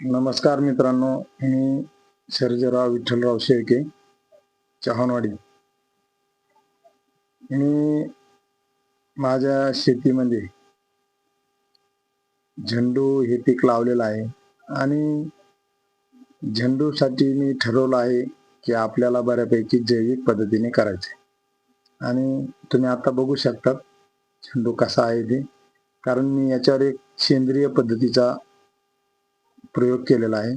नमस्कार मित्रांनो मी सर्जराव विठ्ठलराव शेळके चहानवाडी. मी माझ्या शेतीमध्ये झेंडू हे पीक लावलेलं आहे आणि झेंडूसाठी मी ठरवलं आहे की आपल्याला बऱ्यापैकी जैविक पद्धतीने करायचे. आणि तुम्ही आता बघू शकतात झेंडू कसा आहे ते कारण मी याच्यावर एक सेंद्रिय पद्धतीचा प्रयोग केलेला आहे.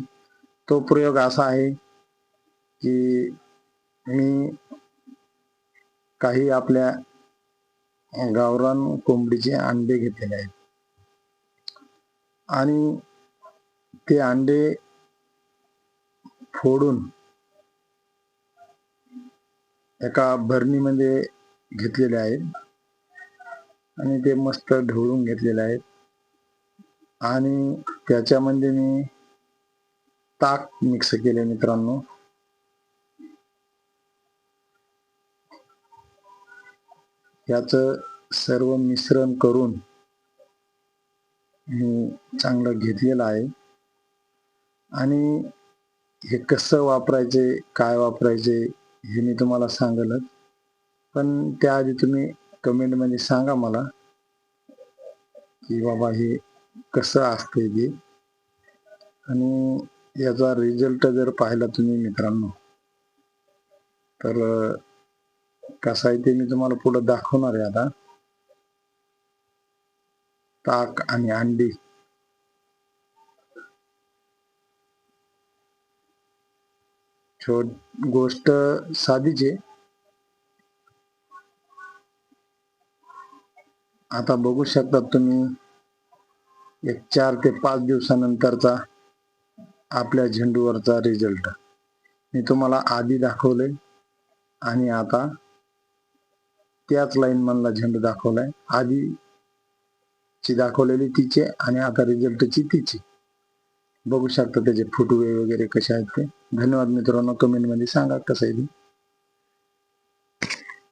तो प्रयोग असा आहे की मी काही आपल्या गावरान कोंबडीचे अंडे घेतलेले आहेत. आणि ते अंडे फोडून एका भरणीमध्ये घेतलेले आहेत. आणि ते मस्त ढवळून घेतलेले आहेत. आणि त्याच्यामध्ये मी ताक मिक्स केले मित्रांनो. याच सर्व मिश्रण करून मी चांगलं घेतलेलं आहे. आणि हे कसं वापरायचे काय वापरायचे हे मी तुम्हाला सांगेलच. पण त्याआधी तुम्ही कमेंटमध्ये सांगा मला की बाबा हे कसं असतंय ते? आणि याचा रिझल्ट जर पाहिला तुम्ही मित्रांनो तर कसं कसा आहे ते मी तुम्हाला पुढं दाखवणार आहे आता. ताक आणि अंडी. छोट गोष्ट साधीच आहे. आता बघू शकता तुम्ही एक चार ते पाच दिवसानंतरचा आपल्या झेंडूवरचा रिझल्ट मी तुम्हाला आधी दाखवले आणि आता त्याच लाईन मधला झेंडू दाखवलाय. आधी ची दाखवलेली तिचे आणि आता रिझल्टची तिची. बघू शकता त्याचे फुटवे वगैरे कसे आहेत ते. धन्यवाद मित्रांनो. कमेंटमध्ये सांगा कसं आहे ते.